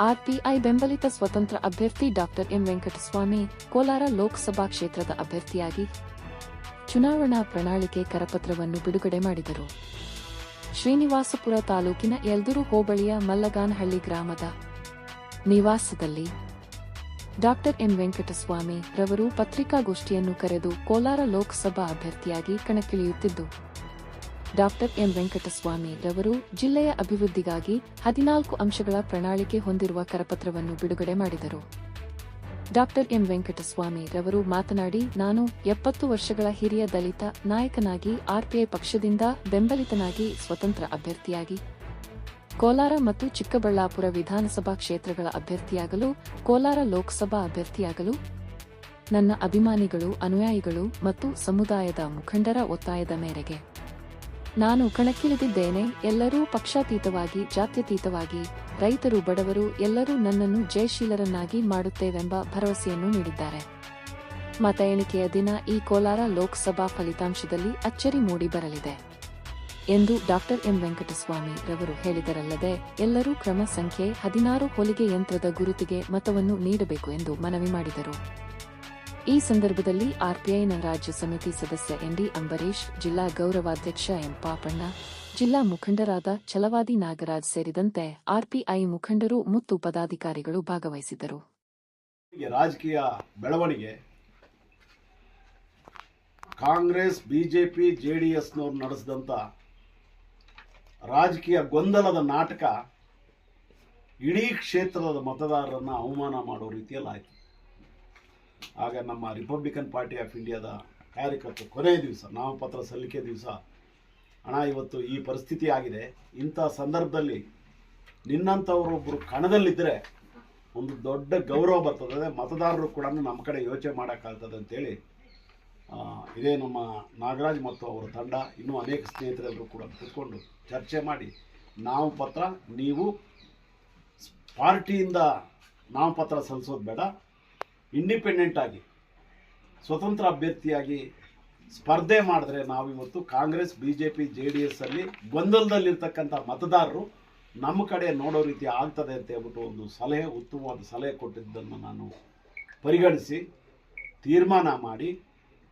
RPI ಬೆಂಬಲಿತ ಸ್ವತಂತ್ರ ಅಭ್ಯರ್ಥಿ ಡಾಕ್ಟರ್ ಎಂ ವೆಂಕಟಸ್ವಾಮಿ, ಕೋಲಾರ ಲೋಕಸಭಾ ಕ್ಷೇತ್ರದ ಅಭ್ಯರ್ಥಿಯಾಗಿ ಚುನಾವಣಾ ಪ್ರಣಾಳಿಕೆ ಕರಪತ್ರವನ್ನು ಬಿಡುಗಡೆ ಮಾಡಿದರು. ಶ್ರೀನಿವಾಸಪುರ ತಾಲೂಕಿನ ಯಲ್ದೂರು ಹೋಬಳಿಯ ಮಲ್ಲಗಾನಹಳ್ಳಿ ಗ್ರಾಮದ ನಿವಾಸದಲ್ಲಿ ಡಾಕ್ಟರ್ ಎಂ ವೆಂಕಟಸ್ವಾಮಿ ರವರು ಪತ್ರಿಕಾಗೋಷ್ಠಿಯನ್ನು ಕರೆದು ಕೋಲಾರ ಲೋಕಸಭಾ ಅಭ್ಯರ್ಥಿಯಾಗಿ ಕಣಕ್ಕಿಳಿಯುತ್ತಿದ್ದು ಡಾಕ್ಟರ್ ಎಂ ವೆಂಕಟಸ್ವಾಮಿ ರವರು ಜಿಲ್ಲೆಯ ಅಭಿವೃದ್ಧಿಗಾಗಿ ಹದಿನಾಲ್ಕು ಅಂಶಗಳ ಪ್ರಣಾಳಿಕೆ ಹೊಂದಿರುವ ಕರಪತ್ರವನ್ನು ಬಿಡುಗಡೆ ಮಾಡಿದರು. ಡಾಕ್ಟರ್ ಎಂ ವೆಂಕಟಸ್ವಾಮಿ ರವರು ಮಾತನಾಡಿ, ನಾನು ಎಪ್ಪತ್ತು ವರ್ಷಗಳ ಹಿರಿಯ ದಲಿತ ನಾಯಕನಾಗಿ ಆರ್ಪಿಐ ಪಕ್ಷದಿಂದ ಬೆಂಬಲಿತನಾಗಿ ಸ್ವತಂತ್ರ ಅಭ್ಯರ್ಥಿಯಾಗಿ, ಕೋಲಾರ ಮತ್ತು ಚಿಕ್ಕಬಳ್ಳಾಪುರ ವಿಧಾನಸಭಾ ಕ್ಷೇತ್ರಗಳ ಅಭ್ಯರ್ಥಿಯಾಗಲು, ಕೋಲಾರ ಲೋಕಸಭಾ ಅಭ್ಯರ್ಥಿಯಾಗಲು, ನನ್ನ ಅಭಿಮಾನಿಗಳು, ಅನುಯಾಯಿಗಳು ಮತ್ತು ಸಮುದಾಯದ ಮುಖಂಡರ ಒತ್ತಾಯದ ಮೇರೆಗೆ. ನಾನು ಕಣಕ್ಕಿಳಿದಿದ್ದೇನೆ, ಎಲ್ಲರೂ ಪಕ್ಷಾತೀತವಾಗಿ, ಜಾತ್ಯತೀತವಾಗಿ, ರೈತರು ಬಡವರು, ಎಲ್ಲರೂ ನನ್ನನ್ನು ಜಯಶೀಲರನ್ನಾಗಿ ಮಾಡುತ್ತೇವೆಂಬ ಭರವಸೆಯನ್ನು ನೀಡಿದ್ದಾರೆ. ಮತ ಎಣಿಕೆಯ ದಿನ ಈ ಕೋಲಾರ ಲೋಕಸಭಾ ಫಲಿತಾಂಶದಲ್ಲಿ ಅಚ್ಚರಿ ಮೂಡಿ ಬರಲಿದೆ ಎಂದು ಡಾಕ್ಟರ್ ಎಂ. ವೆಂಕಟಸ್ವಾಮಿ ರವರು ಹೇಳಿದರಲ್ಲದೆ, ಎಲ್ಲರೂ ಕ್ರಮ ಸಂಖ್ಯೆ ಹದಿನಾರು ಹೊಲಿಗೆ ಯಂತ್ರದ ಗುರುತಿಗೆ ಮತವನ್ನು ನೀಡಬೇಕು ಎಂದು ಮನವಿ ಮಾಡಿದರು. ಈ ಸಂದರ್ಭದಲ್ಲಿ ಆರ್ಪಿಐನ ರಾಜ್ಯ ಸಮಿತಿ ಸದಸ್ಯ ಎನ್ಡಿ ಅಂಬರೀಶ್ ಜಿಲ್ಲಾ ಗೌರವಾಧ್ಯಕ್ಷ ಎಂ ಪಾಪಣ್ಣ, ಜಿಲ್ಲಾ ಮುಖಂಡರಾದ ಚಲವಾದಿ ನಾಗರಾಜ್ ಸೇರಿದಂತೆ ಆರ್ಪಿಐ ಮುಖಂಡರು ಮತ್ತು ಪದಾಧಿಕಾರಿಗಳು ಭಾಗವಹಿಸಿದ್ದರು. ರಾಜಕೀಯ ಬೆಳವಣಿಗೆ. ಕಾಂಗ್ರೆಸ್, ಬಿಜೆಪಿ ಜೆಡಿಎಸ್ ಡಿ ಎಸ್ನವ್ರು ನಡೆಸಿದಂಥ ರಾಜಕೀಯ ಗೊಂದಲದ ನಾಟಕ ಇಡೀ ಕ್ಷೇತ್ರದ ಮತದಾರರನ್ನು ಅವಮಾನ ಮಾಡೋ ರೀತಿಯಲ್ಲಿ ಆಯಿತು. ಆಗ ನಮ್ಮ ರಿಪಬ್ಲಿಕನ್ ಪಾರ್ಟಿ ಆಫ್ ಇಂಡಿಯಾದ ಕಾರ್ಯಕರ್ತರು ಕೊನೆಯ ದಿವಸ, ನಾಮಪತ್ರ ಸಲ್ಲಿಕೆ ದಿವಸ ಹಣ ಇವತ್ತು ಈ ಪರಿಸ್ಥಿತಿ ಆಗಿದೆ. ಇಂಥ ಸಂದರ್ಭದಲ್ಲಿ ನಿನ್ನಂಥವರೊಬ್ಬರು ಕಣದಲ್ಲಿದ್ದರೆ ಒಂದು ದೊಡ್ಡ ಗೌರವ ಬರ್ತದೆ. ಮತದಾರರು ಕೂಡ ನಮ್ಮ ಕಡೆ ಯೋಚನೆ ಮಾಡೋಕ್ಕಾಗ್ತದೆ ಅಂತೇಳಿ ಇದೇ ನಮ್ಮ ನಾಗರಾಜ್ ಮತ್ತು ಅವರ ತಂಡ ಇನ್ನೂ ಅನೇಕ ಸ್ನೇಹಿತರೆಲ್ಲರೂ ಕೂಡ ಕೂತ್ಕೊಂಡು ಚರ್ಚೆ ಮಾಡಿ ನಾಮಪತ್ರ ನೀವು ಪಾರ್ಟಿಯಿಂದ ನಾಮಪತ್ರ ಸಲ್ಲಿಸೋದು ಬೇಡ. ಇಂಡಿಪೆಂಡೆಂಟ್ ಆಗಿ, ಸ್ವತಂತ್ರ ಅಭ್ಯರ್ಥಿಯಾಗಿ ಸ್ಪರ್ಧೆ ಮಾಡಿದ್ರೆ ನಾವಿವತ್ತು Congress B J P J D S ಅಲ್ಲಿ ಗೊಂದಲದಲ್ಲಿರ್ತಕ್ಕಂಥ ಮತದಾರರು ನಮ್ಮ ಕಡೆ ನೋಡೋ ರೀತಿ ಆಗ್ತದೆ ಅಂತ ಹೇಳ್ಬಿಟ್ಟು ಒಂದು ಸಲಹೆ, ಉತ್ತಮವಾದ ಸಲಹೆ ಕೊಟ್ಟಿದ್ದನ್ನು ನಾನು ಪರಿಗಣಿಸಿ, ತೀರ್ಮಾನ ಮಾಡಿ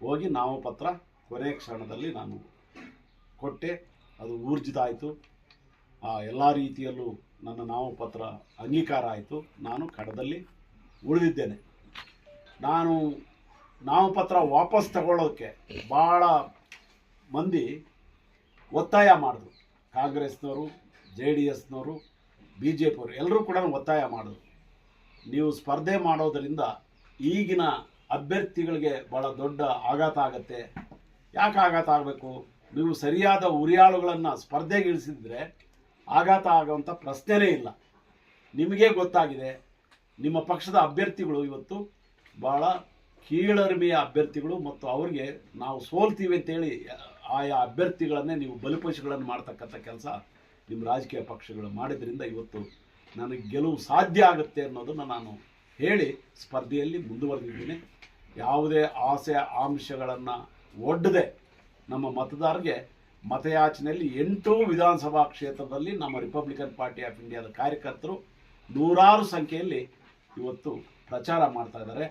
ಹೋಗಿ ನಾಮಪತ್ರ ಕೊನೆಯ ಕ್ಷಣದಲ್ಲಿ ನಾನು ಕೊಟ್ಟೆ. ಅದು ಊರ್ಜಿತ ಆಯಿತು. ಎಲ್ಲ ರೀತಿಯಲ್ಲೂ ನನ್ನ ನಾಮಪತ್ರ ಅಂಗೀಕಾರ ಆಯಿತು. ನಾನು ಕಡದಲ್ಲಿ ಉಳಿದಿದ್ದೇನೆ. ನಾನು, ನಾಮಪತ್ರ ವಾಪಸ್ ತಗೊಳ್ಳೋಕ್ಕೆ ಭಾಳ ಮಂದಿ ಒತ್ತಾಯ ಮಾಡಿದ್ರು. ಕಾಂಗ್ರೆಸ್ನವರು, ಜೆ ಡಿ ಎಸ್ನವರು, ಬಿ ಜೆ ಪಿಯವರು ಎಲ್ಲರೂ ಕೂಡ ಒತ್ತಾಯ ಮಾಡಿದ್ರು. ನೀವು ಸ್ಪರ್ಧೆ ಮಾಡೋದರಿಂದ ಈಗಿನ ಅಭ್ಯರ್ಥಿಗಳಿಗೆ ಭಾಳ ದೊಡ್ಡ ಆಘಾತ ಆಗತ್ತೆ. ಯಾಕೆ ಆಘಾತ ಆಗಬೇಕು? ನೀವು ಸರಿಯಾದ ಉರಿಯಾಳುಗಳನ್ನು ಸ್ಪರ್ಧೆಗಿಳಿಸಿದರೆ ಆಘಾತ ಆಗೋವಂಥ ಪ್ರಶ್ನೆನೇ ಇಲ್ಲ. ನಿಮಗೇ ಗೊತ್ತಾಗಿದೆ, ನಿಮ್ಮ ಪಕ್ಷದ ಅಭ್ಯರ್ಥಿಗಳು ಇವತ್ತು ಭಾಳ ಕೀಳರಿಮೆಯ ಅಭ್ಯರ್ಥಿಗಳು ಮತ್ತು ಅವ್ರಿಗೆ ನಾವು ಸೋಲ್ತೀವಿ ಅಂತೇಳಿ ಆಯಾ ಅಭ್ಯರ್ಥಿಗಳನ್ನೇ ನೀವು ಬಲಿಪಶುಗಳನ್ನು ಮಾಡ್ತಕ್ಕಂಥ ಕೆಲಸ ನಿಮ್ಮ ರಾಜಕೀಯ ಪಕ್ಷಗಳು ಮಾಡಿದ್ರಿಂದ ಇವತ್ತು ನನಗೆ ಗೆಲುವು ಸಾಧ್ಯ ಆಗುತ್ತೆ ಅನ್ನೋದನ್ನು ನಾನು ಹೇಳಿ ಸ್ಪರ್ಧೆಯಲ್ಲಿ ಮುಂದುವರೆದಿದ್ದೀನಿ. ಯಾವುದೇ ಆಸೆ ಆಂಶಗಳನ್ನು ಒಡ್ಡದೆ ನಮ್ಮ ಮತದಾರರಿಗೆ ಮತಯಾಚನೆಯಲ್ಲಿ ಎಂಟು ವಿಧಾನಸಭಾ ಕ್ಷೇತ್ರದಲ್ಲಿ ನಮ್ಮ ರಿಪಬ್ಲಿಕನ್ ಪಾರ್ಟಿ ಆಫ್ ಇಂಡಿಯಾದ ಕಾರ್ಯಕರ್ತರು ನೂರಾರು ಸಂಖ್ಯೆಯಲ್ಲಿ ಇವತ್ತು ಪ್ರಚಾರ ಮಾಡ್ತಾ ಇದ್ದಾರೆ.